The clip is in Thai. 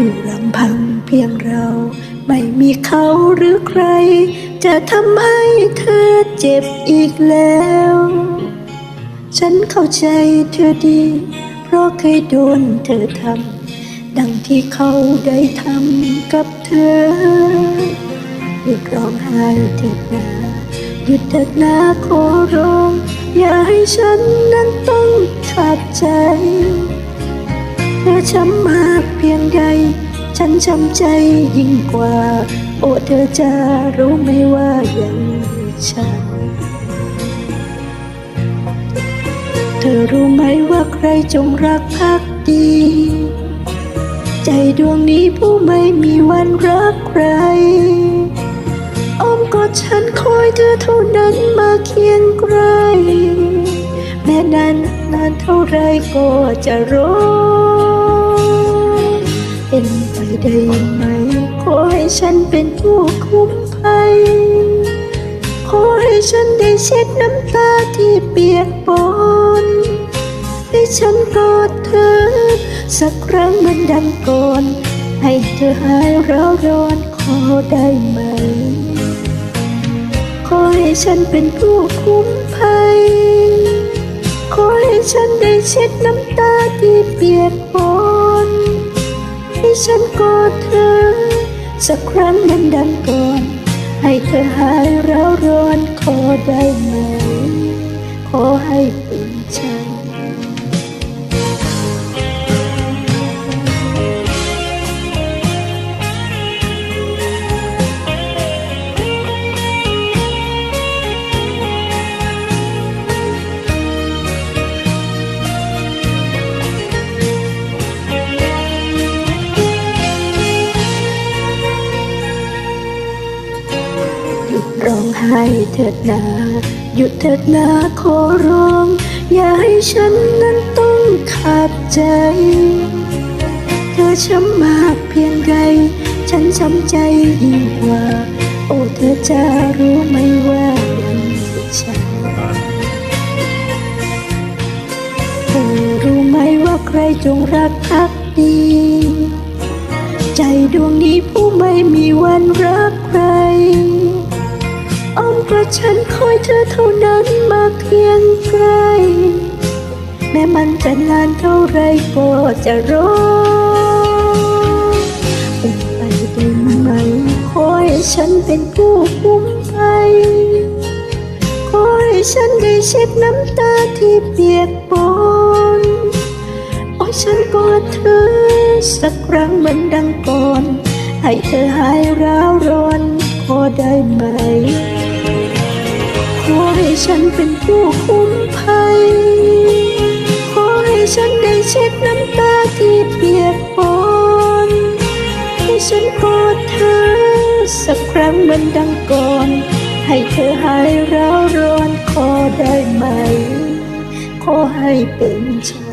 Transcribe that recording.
อยู่ลำพังเพียงเรา ไม่มีเขาหรือใคร จะทำให้เธอเจ็บอีกแล้ว ฉันเข้าใจเธอดี เพราะเคยโดนเธอทำดังที่เขาได้ทำกับเธอหยุดร้องไห้เถิดนาหยุดเถิดนาขอร้อง อย่าให้ฉันนั้นต้องขาดใจ ธอช้ำมากเพียงใด ฉันช้ำใจยิ่งกว่า โอ้เธอจะรู้ไหมว่ายังฉัน เธอรู้ไหมว่าใครจงรักภักดี ใจดวงนี้ผู้ไม่มีวันรักใครอ้อมกอดฉันคอยเธอเท่านั้นมาเคียงไกลแม้นานนานเท่าไรก็จะรอเป็น ได้ไหม ขอให้ฉันเป็นผู้คุ้มภัย ขอให้ฉันได้เช็ดน้ำตาที่เปียกปอนให้ฉันกอดเธอ สักครั้งเหมันดังก่อน ให้เธอหายร้าวร้อนขอได้ไหม ขอให้ฉันเป็นผู้คุ้มภัย ขอให้ฉันได้เช็ดน้ำตาที่เปียกปอน ฉันกอดเธอ สักครั้งนั้นดังก่อน ให้เธอหายร้าวร้อนขอได้ไหม ขอให้เป็นฉัน ร้องไห้เถิดนาหยุดเถิดนาขอร้อง อย่าให้ฉันนั้นต้องขาดใจ เธอช้ำมากเพียงใดฉันช้ำใจยิ่งกว่า โอ้เธอจะรู้ไหมว่ายังมีฉันเธอรู้ไหมว่าใครจงรักภักดีใจดวงนี้ผู้ไม่มีวันรักใคร อ้อมกอดฉันคอยเธอเท่านั้นมาเพียงใกล แม้มันจะนานเท่าไรก็จะรอเป็นไปได้ไหมขอให้ฉันเป็นผู้คุ้มภัยขอให้ฉันได้เช็ดน้ำตาที่เปียกปนโอ้ยฉันกอดเธอสักครั้งเหมันดังก่อนให้เธอหายร้าวร้อนขอได้ไหม ขอให้ฉันเป็นผู้คุ้มภัย ขอให้ฉันได้เช็ดน้ำตาที่เปียกปอนให้ฉันกอดเธอ สักครั้งเหมือนดังก่อน ให้เธอหายร้าวร้อนขอได้ไหม ขอให้เป็นฉัน